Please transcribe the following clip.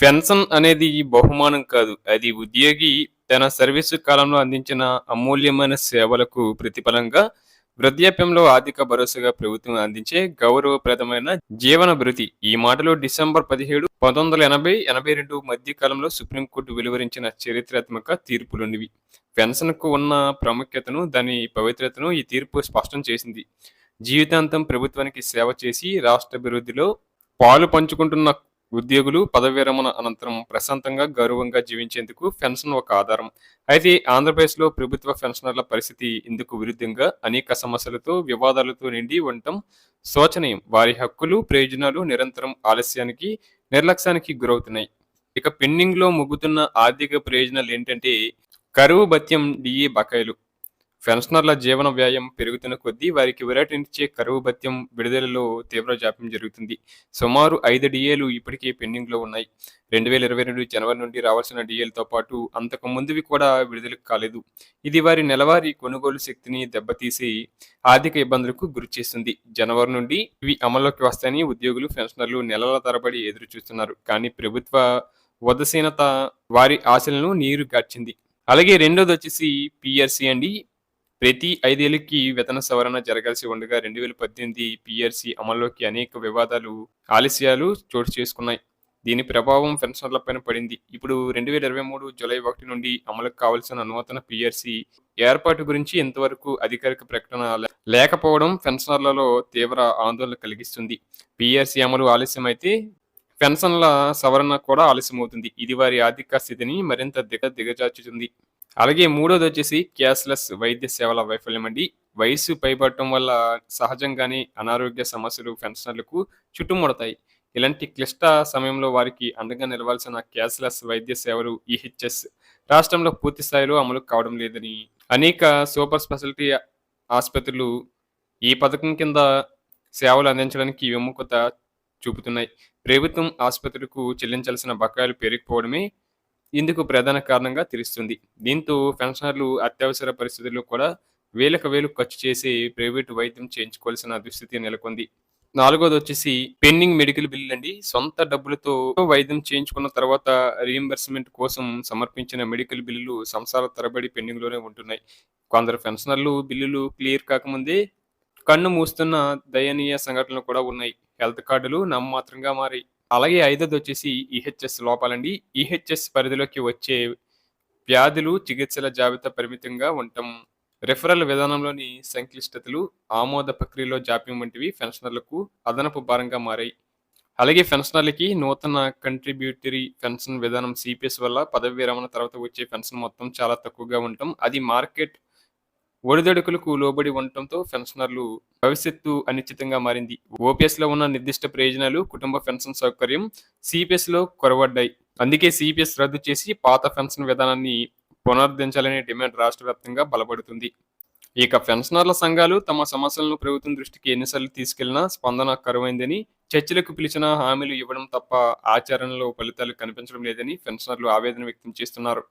Pension అనేది బహుమానం కాదు. అది ఉద్యోగి తన సర్వీసు కాలంలో అందించిన అమూల్యమైన సేవలకు ప్రతిఫలంగా వృద్ధాప్యంలో ఆర్థిక భరోసాగా ప్రభుత్వం అందించే గౌరవప్రదమైన జీవన భృతి. ఈ మాటలు డిసెంబర్ పదిహేడు, పంతొమ్మిది వందల ఎనభై, ఎనభై రెండు మధ్య కాలంలో సుప్రీంకోర్టు వెలువరించిన చరిత్రాత్మక తీర్పులున్నవి. పెన్షన్కు ఉన్న ప్రాముఖ్యతను, దాని పవిత్రతను ఈ తీర్పు స్పష్టం చేసింది. జీవితాంతం ప్రభుత్వానికి సేవ చేసి రాష్ట్ర అభివృద్ధిలో పాలు పంచుకుంటున్న ఉద్యోగులు పదవి విరమణ అనంతరం ప్రశాంతంగా, గౌరవంగా జీవించేందుకు పెన్షన్ ఒక ఆధారం. అయితే ఆంధ్రప్రదేశ్లో ప్రభుత్వ పెన్షనర్ల పరిస్థితి ఇందుకు విరుద్ధంగా అనేక సమస్యలతో, వివాదాలతో నిండి ఉండటం శోచనీయం. వారి హక్కులు, ప్రయోజనాలు నిరంతరం ఆలస్యానికి, నిర్లక్ష్యానికి గురవుతున్నాయి. ఇక పెండింగ్లో ముగ్గుతున్న ఆర్థిక ప్రయోజనాలు ఏంటంటే కరువు భత్యం, డిఏ బకాయిలు. పెన్షనర్ల జీవన వ్యయం పెరుగుతున్న కొద్దీ వారికి ఊరటనిచ్చే కరువు భత్యం విడుదలలో తీవ్ర జాప్యం జరుగుతుంది. సుమారు ఐదు డిఏలు ఇప్పటికే పెండింగ్లో ఉన్నాయి. రెండు వేల ఇరవై రెండు జనవరి నుండి రావాల్సిన డిఏలతో పాటు అంతకు ముందువి కూడా విడుదల కాలేదు. ఇది వారి నెలవారీ కొనుగోలు శక్తిని దెబ్బతీసి ఆర్థిక ఇబ్బందులకు గురిచేస్తుంది. జనవరి నుండి ఇవి అమల్లోకి వస్తాయని ఉద్యోగులు, పెన్షనర్లు నెలల తరబడి ఎదురు చూస్తున్నారు. కానీ ప్రభుత్వ ఉదాసీనత వారి ఆశలను నీరు గార్చింది అలాగే రెండోది వచ్చేసి పిఆర్సీ అండి. ప్రతి ఐదేళ్ళకి వేతన సవరణ జరగాల్సి ఉండగా రెండు వేల పద్దెనిమిది పిఆర్సీ అమల్లోకి అనేక వివాదాలు, ఆలస్యాలు చోటు చేసుకున్నాయి. దీని ప్రభావం పెన్షన్లపైన పడింది. ఇప్పుడు రెండు వేల ఇరవై మూడు జూలై ఒకటి నుండి అమలుకు కావాల్సిన నూతన పిఆర్సీ ఏర్పాటు గురించి ఇంతవరకు అధికారిక ప్రకటన లేకపోవడం పెన్షనర్లలో తీవ్ర ఆందోళన కలిగిస్తుంది. పిఆర్సీ అమలు ఆలస్యమైతే పెన్షన్ల సవరణ కూడా ఆలస్యమవుతుంది. ఇది వారి ఆర్థిక స్థితిని మరింత దిగ దిగజార్చుతుంది. అలాగే మూడోది వచ్చేసి క్యాష్లెస్ వైద్య సేవల వైఫల్యం అండి. వయసు పైబడటం వల్ల సహజంగానే అనారోగ్య సమస్యలు పెన్షనర్లకు చుట్టుముడతాయి. ఇలాంటి క్లిష్ట సమయంలో వారికి అండగా నిలవాల్సిన క్యాష్లెస్ వైద్య సేవలు ఈహెచ్ఎస్ రాష్ట్రంలో పూర్తి స్థాయిలో అమలు కావడం లేదని అనేక సూపర్ స్పెషాలిటీ ఆసుపత్రులు ఈ పథకం కింద సేవలు అందించడానికి విముఖత చూపుతున్నాయి. ప్రభుత్వం ఆసుపత్రులకు చెల్లించాల్సిన బకాయిలు పేరుకుపోవడమే ఇందుకు ప్రధాన కారణంగా తెలుస్తుంది. దీంతో పెన్షనర్లు అత్యవసర పరిస్థితుల్లో కూడా వేలకు వేలు ఖర్చు చేసి ప్రైవేటు వైద్యం చేయించుకోవాల్సిన దుస్థితి నెలకొంది. నాలుగోది వచ్చేసి పెండింగ్ మెడికల్ బిల్లులండి. సొంత డబ్బులతో వైద్యం చేయించుకున్న తర్వాత రీఎంబర్స్మెంట్ కోసం సమర్పించిన మెడికల్ బిల్లులు సంవత్సరాల తరబడి పెండింగ్‌లోనే ఉంటున్నాయి. కొందరు పెన్షనర్లు బిల్లులు క్లియర్ కాకముందే కన్ను మూస్తున్న దయనీయ సంఘటనలు కూడా ఉన్నాయి. హెల్త్ కార్డులు నమ్మమాత్రంగా మారాయి. అలాగే ఐదోది వచ్చేసి ఈహెచ్ఎస్ లోపాలండి. ఈహెచ్ఎస్ పరిధిలోకి వచ్చే వ్యాధులు, చికిత్సల జాబితా పరిమితంగా ఉండటం, రిఫరల్ విధానంలోని సంక్లిష్టతలు, ఆమోద ప్రక్రియలో జాప్యం వంటివి పెన్షనర్లకు అదనపు భారంగా మారాయి. అలాగే పెన్షనర్లకి నూతన కంట్రిబ్యూటరీ పెన్షన్ విధానం సీపీఎస్ వల్ల పదవీ విరమణ తర్వాత వచ్చే పెన్షన్ మొత్తం చాలా తక్కువగా ఉండటం, అది మార్కెట్ ఒడిదొడుకులకు లోబడి ఉండటంతో పెన్షనర్లు భవిష్యత్తు అనిశ్చితంగా మారింది. ఓపీఎస్‌లో ఉన్న నిర్దిష్ట ప్రయోజనాలు, కుటుంబ పెన్షన్ సౌకర్యం సీపీఎస్‌లో కొరవడ్డాయి. అందుకే సిపిఎస్ రద్దు చేసి పాత పెన్షన్ విధానాన్ని పునరుద్ధరించాలనే డిమాండ్ రాష్ట్ర వ్యాప్తంగా బలపడుతుంది. ఇక పెన్షనర్ల సంఘాలు తమ సమస్యలను ప్రభుత్వం దృష్టికి ఎన్నిసార్లు తీసుకెళ్ళినా స్పందన కరువైందని, చర్చలకు పిలిచిన హామీలు ఇవ్వడం తప్ప ఆచరణలో ఫలితాలు కనిపించడం లేదని పెన్షనర్లు ఆవేదన వ్యక్తం చేస్తున్నారు.